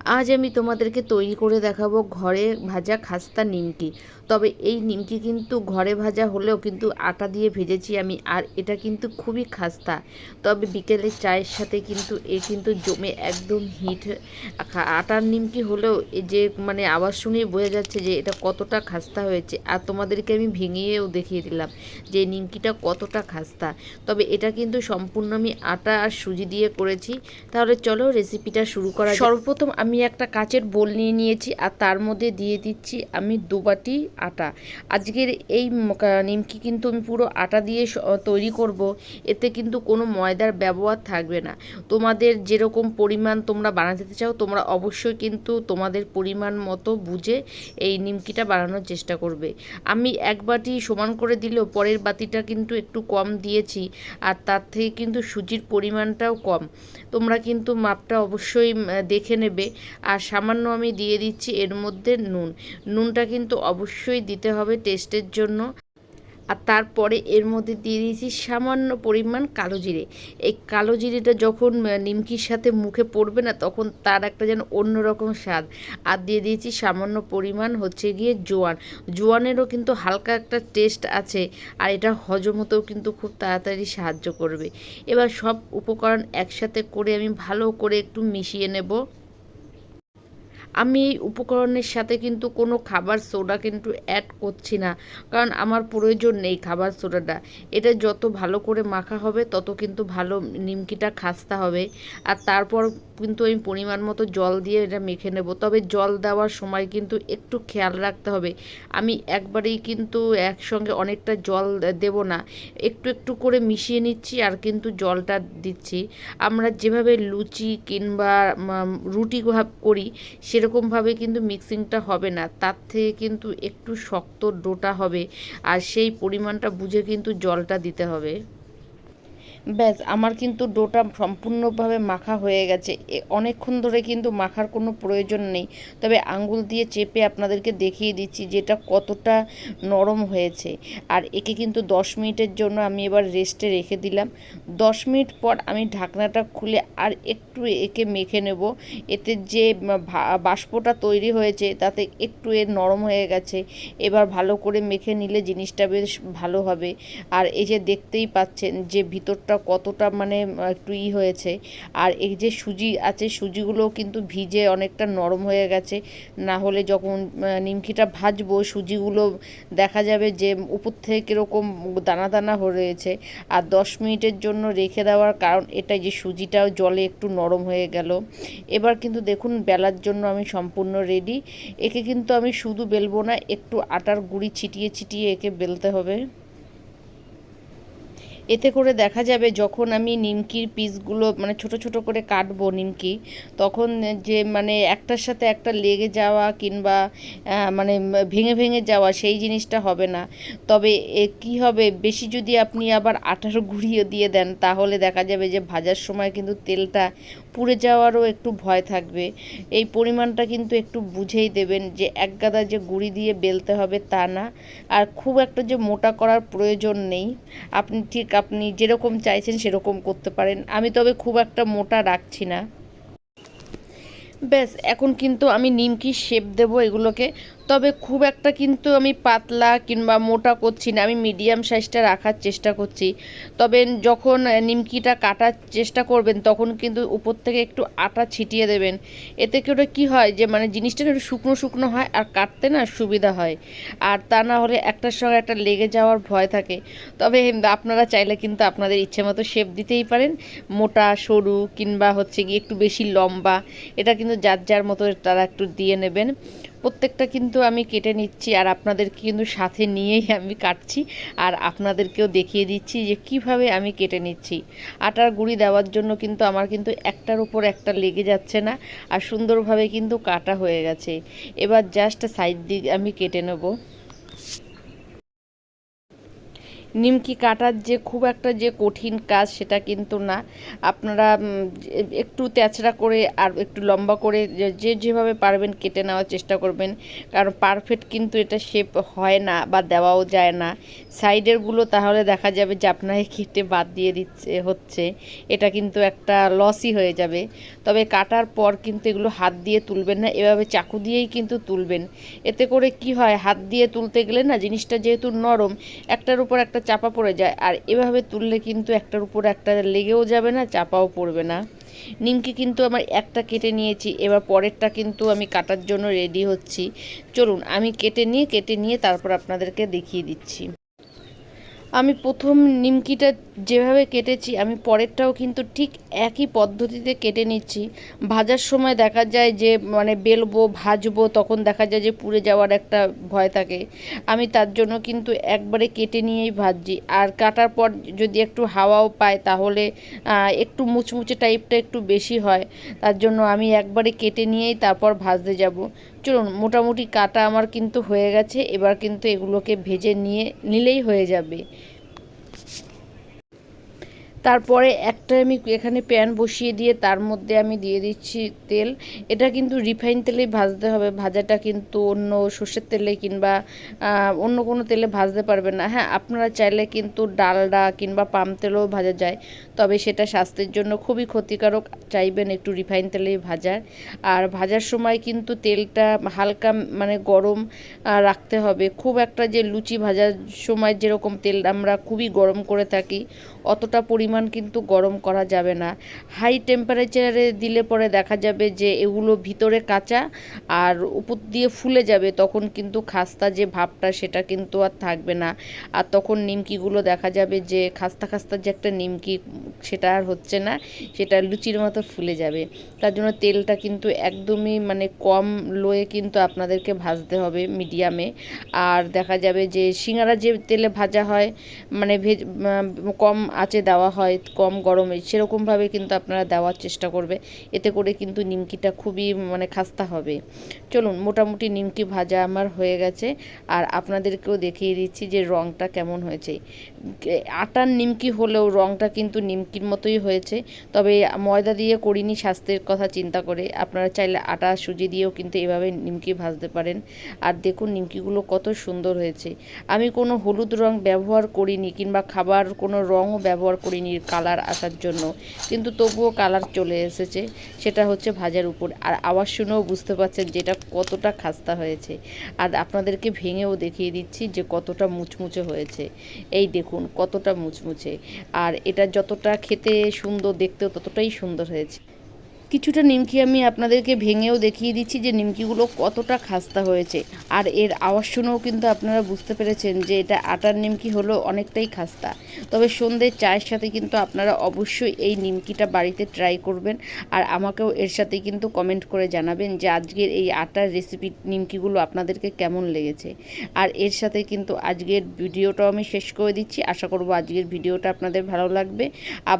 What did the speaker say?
আজ আমি তোমাদেরকে তৈরি করে দেখাবো ঘরে ভাজা খাস্তা নিমকি। তবে এই নিমকি কিন্তু ঘরে ভাজা হলেও কিন্তু আটা দিয়ে ভেজেছি আমি, আর এটা কিন্তু খুবই খাস্তা। তবে বিকেলে চায়ের সাথে কিন্তু এ কিন্তু জমে একদম হিট। আটার নিমকি হলেও যে মানে আওয়াজ শুনেই বোঝা যাচ্ছে যে এটা কতটা খাস্তা হয়েছে। আর তোমাদেরকে আমি ভেঙেও দেখিয়ে দিলাম যে নিমকিটা কতটা খাস্তা। তবে এটা কিন্তু সম্পূর্ণ আমি আটা আর সুজি দিয়ে করেছি। তাহলে চলো রেসিপিটা শুরু করা সর্বপ্রথম আমি একটা কাচের বোল নিয়ে নিয়েছি আর তার মধ্যে দিয়ে দিচ্ছি আমি দুবাটি আটা। আজকের এই নিমকি কিন্তু আমি পুরো আটা দিয়ে তৈরি করব। এতে কিন্তু কোনো ময়দার ব্যবহার থাকবে না। তোমাদের যেরকম পরিমাণ তোমরা বানাতে চাও, তোমরা অবশ্যই কিন্তু তোমাদের পরিমাণ মতো বুঝে এই নিমকিটা বানানোর চেষ্টা করবে। আমি এক বাটি সমান করে দিলেও পরের বাতিটা কিন্তু একটু কম দিয়েছি আর তার থেকে কিন্তু সুজির পরিমাণটাও কম। তোমরা কিন্তু মাপটা অবশ্যই দেখে নেবে। আর সামান্য আমি দিয়ে দিচ্ছি এর মধ্যে নুন। নুনটা কিন্তু অবশ্যই দিতে হবে টেস্টের জন্য। আর তারপরে এর মধ্যে দিয়ে দিয়েছি সামান্য পরিমাণ কালো জিরে। এই কালো জিরেটা যখন নিমকির সাথে মুখে পড়বে না, তখন তার একটা যেন অন্যরকম স্বাদ। আর দিয়ে দিয়েছি সামান্য পরিমাণ হচ্ছে গিয়ে জোয়ান। জোয়ানেরও কিন্তু হালকা একটা টেস্ট আছে, আর এটা হজম হতেও কিন্তু খুব তাড়াতাড়ি সাহায্য করবে। এবার সব উপকরণ একসাথে করে আমি ভালো করে একটু মিশিয়ে নেব। আমি এই উপকরণের সাথে কিন্তু কোনো খাবার সোডা কিন্তু অ্যাড করছি না। কারণ আমার প্রয়োজন নেই খাবার সোডাটা। এটা যত ভালো করে মাখা হবে, তত কিন্তু ভালো নিমকিটা খাস্তা হবে। আর তারপর কিন্তু আমি পরিমাণ মতো জল দিয়ে এটা মেখে নেব। তবে জল দেওয়ার সময় কিন্তু একটু খেয়াল রাখতে হবে। আমি একবারেই কিন্তু একসঙ্গে অনেকটা জল দেব না। একটু একটু করে মিশিয়ে নিচ্ছি আর কিন্তু জলটা দিচ্ছি। আমরা যেভাবে লুচি কিংবা রুটি করি সেরকমভাবে কিন্তু মিক্সিংটা হবে না। তার থেকে কিন্তু একটু শক্ত ডোটা হবে আর সেই পরিমাণটা বুঝে কিন্তু জলটা দিতে হবে। ব্যাস, আমার কিন্তু ডোটা সম্পূর্ণভাবে মাখা হয়ে গেছে। অনেকক্ষণ ধরে কিন্তু মাখার কোনো প্রয়োজন নেই। তবে আঙ্গুল দিয়ে চেপে আপনাদেরকে দেখিয়ে দিচ্ছি যেটা কতটা নরম হয়েছে। আর একে কিন্তু দশ মিনিটের জন্য আমি এবার রেস্টে রেখে দিলাম। দশ মিনিট পর আমি ঢাকনাটা খুলে আর একটু একে মেখে নেব। এতে যে বাষ্পটা তৈরি হয়েছে তাতে একটু এর নরম হয়ে গেছে। এবার ভালো করে মেখে নিলে জিনিসটা বেশ ভালো হবে। আর এই যে দেখতেই পাচ্ছেন যে ভিতরটা কতটা মানে একটু ই হয়েছে। আর এই যে সুজি আছে সুজিগুলো কিন্তু ভিজে অনেকটা নরম হয়ে গেছে। না হলে যখন নিমকিটা ভাজবো, সুজিগুলো দেখা যাবে যে উপর থেকে কীরকম দানা দানা হয়ে রয়েছে। আর দশ মিনিটের জন্য রেখে দেওয়ার কারণ এটাই যে সুজিটাও জলে একটু নরম হয়ে গেল। এবার কিন্তু দেখুন, বেলার জন্য আমি সম্পূর্ণ রেডি। একে কিন্তু আমি শুধু বেলবো না, একটু আটার গুঁড়ি ছিটিয়ে ছিটিয়ে একে বেলতে হবে। এতে করে দেখা যাবে যখন আমি নিমকির পিসগুলো মানে ছোট ছোট করে কাটবো নিমকি, তখন যে মানে একটার সাথে একটা লেগে যাওয়া কিংবা মানে ভেঙে ভেঙে যাওয়া সেই জিনিসটা হবে না। তবে কী হবে বেশি যদি আপনি আবার আটার গুঁড়িও দিয়ে দেন, তাহলে দেখা যাবে যে ভাজার সময় কিন্তু তেলটা পুড়ে যাওয়ারও একটু ভয় থাকবে। এই পরিমাণটা কিন্তু একটু বুঝেই দেবেন যে এক গাদা যে গুঁড়ি দিয়ে বেলতে হবে তা না। আর খুব একটা যে মোটা করার প্রয়োজন নেই। আপনি ঠিক আপনি যেরকম চাইছেন সেরকম করতে পারেন। আমি তবে খুব একটা মোটা রাখছি না। ব্যাস, এখন কিন্তু আমি নিমকি শেপ দেব এগুলোকে। তবে খুব একটা কিন্তু আমি পাতলা কিংবা মোটা করছি না, আমি মিডিয়াম সাইজটা রাখার চেষ্টা করছি। তবে যখন নিমকিটা কাটার চেষ্টা করবেন, তখন কিন্তু উপর থেকে একটু আটা ছিটিয়ে দেবেন। এতে ওটা কি হয় যে মানে জিনিসটা একটু শুকনো শুকনো হয় আর কাটতে না সুবিধা হয়। আর তা না হলে একটার সঙ্গে একটা লেগে যাওয়ার ভয় থাকে। তবে আপনারা চাইলে কিন্তু আপনাদের ইচ্ছে মতো শেপ দিতেই পারেন, মোটা, সরু কিংবা হচ্ছে গিয়ে একটু বেশি লম্বা। এটা কিন্তু যার যার মতো তারা একটু দিয়ে নেবেন। প্রত্যেকটা কিন্তু আমি কেটে নিচ্ছি আর আপনাদেরকে কিন্তু সাথে নিয়েই আমি কাটছি আর আপনাদেরকেও দেখিয়ে দিচ্ছি যে কীভাবে আমি কেটে নিচ্ছি। আটার গুঁড়ি দেওয়ার জন্য কিন্তু আমার কিন্তু একটার উপর একটা লেগে যাচ্ছে না আর সুন্দরভাবে কিন্তু কাটা হয়ে গেছে। এবার জাস্ট সাইড দিয়ে আমি কেটে নেব। নিমকি কাটার যে খুব একটা যে কঠিন কাজ সেটা কিন্তু না। আপনারা একটু তেচড়া করে আর একটু লম্বা করে যে- যেভাবে পারবেন কেটে নেওয়ার চেষ্টা করবেন। কারণ পারফেক্ট কিন্তু এটা শেপ হয় না বা দেওয়াও যায় না। সাইডেরগুলো তাহলে দেখা যাবে যে আপনাকে কেটে বাদ দিয়ে দিচ্ছে, হচ্ছে। এটা কিন্তু একটা লসই হয়ে যাবে। তবে কাটার পর কিন্তু এগুলো হাত দিয়ে তুলবেন না, এভাবে চাকু দিয়েই কিন্তু তুলবেন। এতে করে কি হয়? হাত দিয়ে তুলতে গেলে না জিনিসটা যেহেতু নরম, একটার উপর একটা চাপা পড়ে যায়। আর এভাবে তুললে কিন্তু একটার উপর একটা লেগেও যাবে না, চাপাও পড়বে না। নিমকি কিন্তু আমার একটা কেটে নিয়েছি, এবার পরেরটা কিন্তু আমি কাটার জন্য রেডি হচ্ছি। চলুন, আমি কেটে নিয়ে কেটে নিয়ে তারপর আপনাদেরকে দেখিয়ে দিচ্ছি। আমি প্রথম নিমকিটা যেভাবে কেটেছি, আমি পরেরটাও কিন্তু ঠিক একই পদ্ধতিতে কেটে নিচ্ছি। ভাজার সময় দেখা যায় যে মানে বেলবো, ভাজবো, তখন দেখা যায় যে পুড়ে যাওয়ার একটা ভয় থাকে। আমি তার জন্য কিন্তু একবারে কেটে নিয়েই ভাজছি। আর কাটার পর যদি একটু হাওয়াও পায়, তাহলে একটু মুচমুচে টাইপটা একটু বেশি হয়। তার জন্য আমি একবারে কেটে নিয়েই তারপর ভাজতে যাব। চলুন, মোটামুটি কাটা আমার কিন্তু হয়ে গেছে, এবার কিন্তু এগুলোকে ভেজে নিয়ে, নিলেই হয়ে যাবে। তারপরে একটা আমি এখানে প্যান বসিয়ে দিয়ে তার মধ্যে আমি দিয়ে দিচ্ছি তেল। এটা কিন্তু রিফাইন তেলেই ভাজতে হবে। ভাজাটা কিন্তু অন্য সর্ষের তেলে কিংবা অন্য কোনো তেলে ভাজতে পারবেন না। হ্যাঁ আপনারা চাইলে কিন্তু ডালডা কিংবা পাম তেলেও ভাজা যায়, তবে সেটা স্বাস্থ্যের জন্য খুবই ক্ষতিকারক। চাইবেন একটু রিফাইন তেলেই ভাজার। আর ভাজার সময় কিন্তু তেলটা হালকা মানে গরম রাখতে হবে। খুব একটা যে লুচি ভাজার সময় যেরকম তেল আমরা খুবই গরম করে থাকি, অতটা পরিমাণ কিন্তু গরম করা যাবে না। হাই টেম্পারেচারে দিলে পরে দেখা যাবে যে এগুলো ভিতরে কাঁচা আর উপর দিয়ে ফুলে যাবে, তখন কিন্তু খাস্তা যে ভাবটা সেটা কিন্তু আর থাকবে না। আর তখন নিমকিগুলো দেখা যাবে যে খাস্তা খাস্তা যে একটা নিমকি সেটা আর হচ্ছে না, সেটা লুচির মতো ফুলে যাবে। তার জন্য তেলটা কিন্তু একদমই মানে কম লোয়ে কিন্তু আপনাদেরকে ভাজতে হবে মিডিয়ামে। আর দেখা যাবে যে সিঙ্গারা যে তেলে ভাজা হয় মানে ভেজ কম আঁচে দেওয়া হয়, কম গরমে, সেরকমভাবে কিন্তু আপনারা দেওয়ার চেষ্টা করবে। এতে করে কিন্তু নিমকিটা খুবই মানে খাস্তা হবে। চলুন, মোটামুটি নিমকি ভাজা আমার হয়ে গেছে। আর আপনাদেরকেও দেখিয়ে দিচ্ছি যে রঙটা কেমন হয়েছে। আটার নিমকি হলেও রঙটা কিন্তু নিমকির মতোই হয়েছে। তবে ময়দা দিয়ে করিনি স্বাস্থ্যের কথা চিন্তা করে। আপনারা চাইলে আটা, সুজি দিয়েও কিন্তু এভাবে নিমকি ভাজতে পারেন। আর দেখুন নিমকিগুলো কত সুন্দর হয়েছে। আমি কোনো হলুদ রং ব্যবহার করিনি কিংবা খাবার কোনো রঙও ব্যবহার করিনি কালার আসার জন্য। কিন্তু তবুও কালার চলে এসেছে। সেটা হচ্ছে ভাজার উপর। আর আওয়াজ শুনেও বুঝতে পারছেন যে এটা কতটা খাস্তা হয়েছে। আর আপনাদেরকে ভেঙেও দেখিয়ে দিচ্ছি যে কতটা মুচমুচে হয়েছে। এই দেখুন কতটা মুচমুচে। আর এটা যতটা খেতে সুন্দর দেখতেও ততটাই সুন্দর হয়েছে। কিছুটা নিমকি আমি আপনাদেরকে ভেঙেও দেখিয়ে দিচ্ছি যে নিমকিগুলো কতটা খাস্তা হয়েছে। আর এর আওয়াজ শুনেও কিন্তু আপনারা বুঝতে পেরেছেন যে এটা আটার নিমকি হলো অনেকটাই খাস্তা। তবে সন্ধ্যের চায়ের সাথে কিন্তু আপনারা অবশ্যই এই নিমকিটা বাড়িতে ট্রাই করবেন। আর আমাকেও এর সাথে কিন্তু কমেন্ট করে জানাবেন যে আজকের এই আটার রেসিপি নিমকিগুলো আপনাদেরকে কেমন লেগেছে। আর এর সাথে কিন্তু আজকের ভিডিওটাও আমি শেষ করে দিচ্ছি। আশা করব আজকের ভিডিওটা আপনাদের ভালো লাগবে। আবার